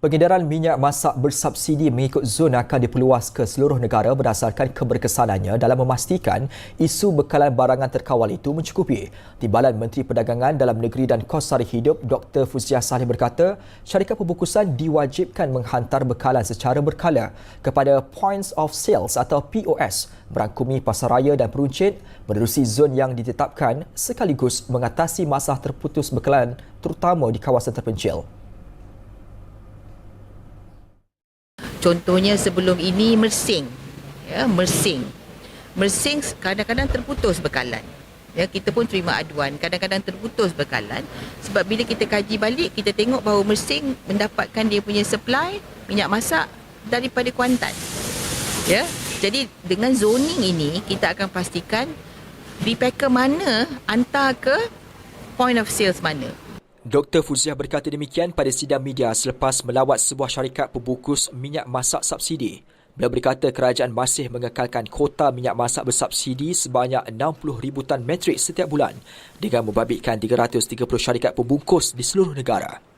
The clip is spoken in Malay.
Pengedaran minyak masak bersubsidi mengikut zon akan diperluas ke seluruh negara berdasarkan keberkesanannya dalam memastikan isu bekalan barangan terkawal itu mencukupi. Timbalan Menteri Perdagangan Dalam Negeri dan Kos Sari Hidup Dr. Fuziah Saleh berkata, syarikat pembukusan diwajibkan menghantar bekalan secara berkala kepada Points of Sales atau POS berangkumi pasaraya dan peruncit menerusi zon yang ditetapkan sekaligus mengatasi masalah terputus bekalan terutama di kawasan terpencil. Contohnya sebelum ini Mersing. Ya, Mersing. Mersing kadang-kadang terputus bekalan. Ya, kita pun terima aduan, kadang-kadang terputus bekalan sebab bila kita kaji balik kita tengok bahawa Mersing mendapatkan dia punya supply minyak masak daripada Kuantan. Ya. Jadi dengan zoning ini kita akan pastikan repacker mana hantar ke point of sales mana. Dr. Fuziah berkata demikian pada sidang media selepas melawat sebuah syarikat pembungkus minyak masak subsidi. Beliau berkata kerajaan masih mengekalkan kota minyak masak bersubsidi sebanyak 60,000 tan metrik setiap bulan dengan membabitkan 330 syarikat pembungkus di seluruh negara.